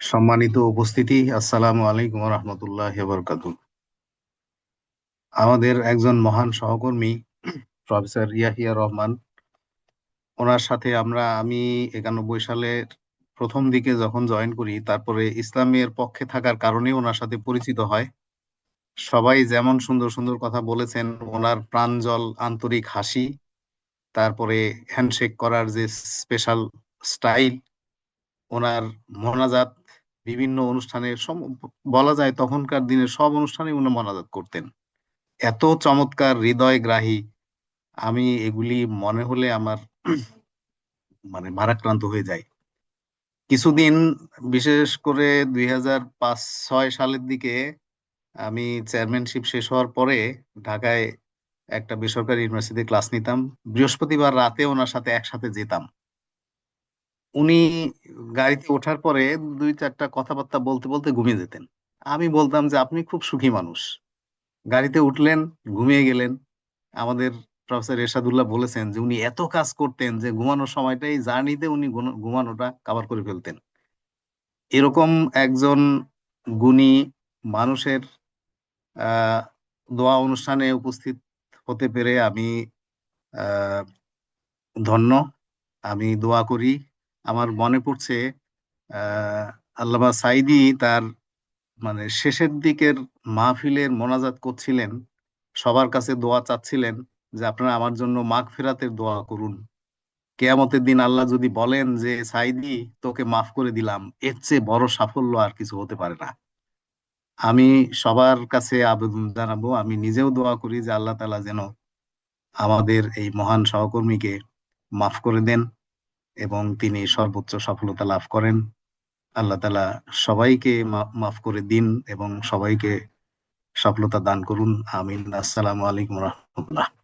সম্মানিত উপস্থিতি, আসসালামু আলাইকুম রহমতুল্লাহ আমাদের একজন মহান সহকর্মী, প্রফেসর ইয়াহিয়া রহমান। ওনার সাথে আমরা, আমি একানব্বই সালের প্রথম দিকে যখন জয়েন করি, তারপরে ইসলামের পক্ষে থাকার কারণে ওনার সাথে পরিচিত হয়। সবাই যেমন সুন্দর সুন্দর কথা বলেছেন, ওনার প্রাঞ্জল আন্তরিক হাসি তারপরে হ্যান্ডশেক করার যে স্পেশাল স্টাইল ওনার মোনাজাত বিভিন্ন অনুষ্ঠানে বলা যায় তখনকার দিনে সব অনুষ্ঠানে উনি মোনাজাত করতেন। এত চমৎকার হৃদয়গ্রাহী। আমি এগুলি মনে হলে আমার মানে ভারাক্রান্ত হয়ে যায় কিছুদিন, বিশেষ করে দুই হাজার পাঁচ, ছয় সালের দিকে আমি চেয়ারম্যানশিপ শেষ হওয়ার পরে ঢাকায় একটা বেসরকারি ইউনিভার্সিটিতে ক্লাস নিতাম। বৃহস্পতিবার রাতে ওনার সাথে একসাথে যেতাম। উনি গাড়িতে ওঠার পরে দুই চারটা কথাবার্তা বলতে বলতে ঘুমিয়ে যেতেন। আমি বলতাম যে, আপনি খুব সুখী মানুষ। গাড়িতে উঠলেন, ঘুমিয়ে গেলেন। আমাদের প্রফেসর এরশাদুল্লাহ বলেছেন যে, উনি এত কাজ করতেন যে, ঘুমানোর সময়টাই জার্নিতে উনি ঘুমানোটা কাভার করে ফেলতেন। এরকম একজন গুণী মানুষের দোয়া অনুষ্ঠানে উপস্থিত হতে পেরে আমি ধন্য। আমি দোয়া করি। আমার মনে পড়ছে আল্লামা সাইদি তার মানে শেষের দিকের মাহফিলের মোনাজাত করছিলেন। সবার কাছে দোয়া চাচ্ছিলেন যে আপনারা আমার জন্য মাঘ ফেরাতের দোয়া করুন। কেয়ামতের দিন আল্লাহ যদি বলেন যে সাইদি তোকে মাফ করে দিলাম। এর চেয়ে বড় সাফল্য আর কিছু হতে পারে না। আমি সবার কাছে আবেদন জানাব, আমি নিজেও দোয়া করি যে আল্লাহ তালা যেন আমাদের এই মহান সহকর্মীকে মাফ করে দেন এবং তিনি সর্বোচ্চ সফলতা লাভ করেন। আল্লাহ তালা সবাইকে মাফ করে দিন এবং সবাইকে সফলতা দান করুন। আমিন। আসসালামু আলাইকুম রহমতুল্লাহ।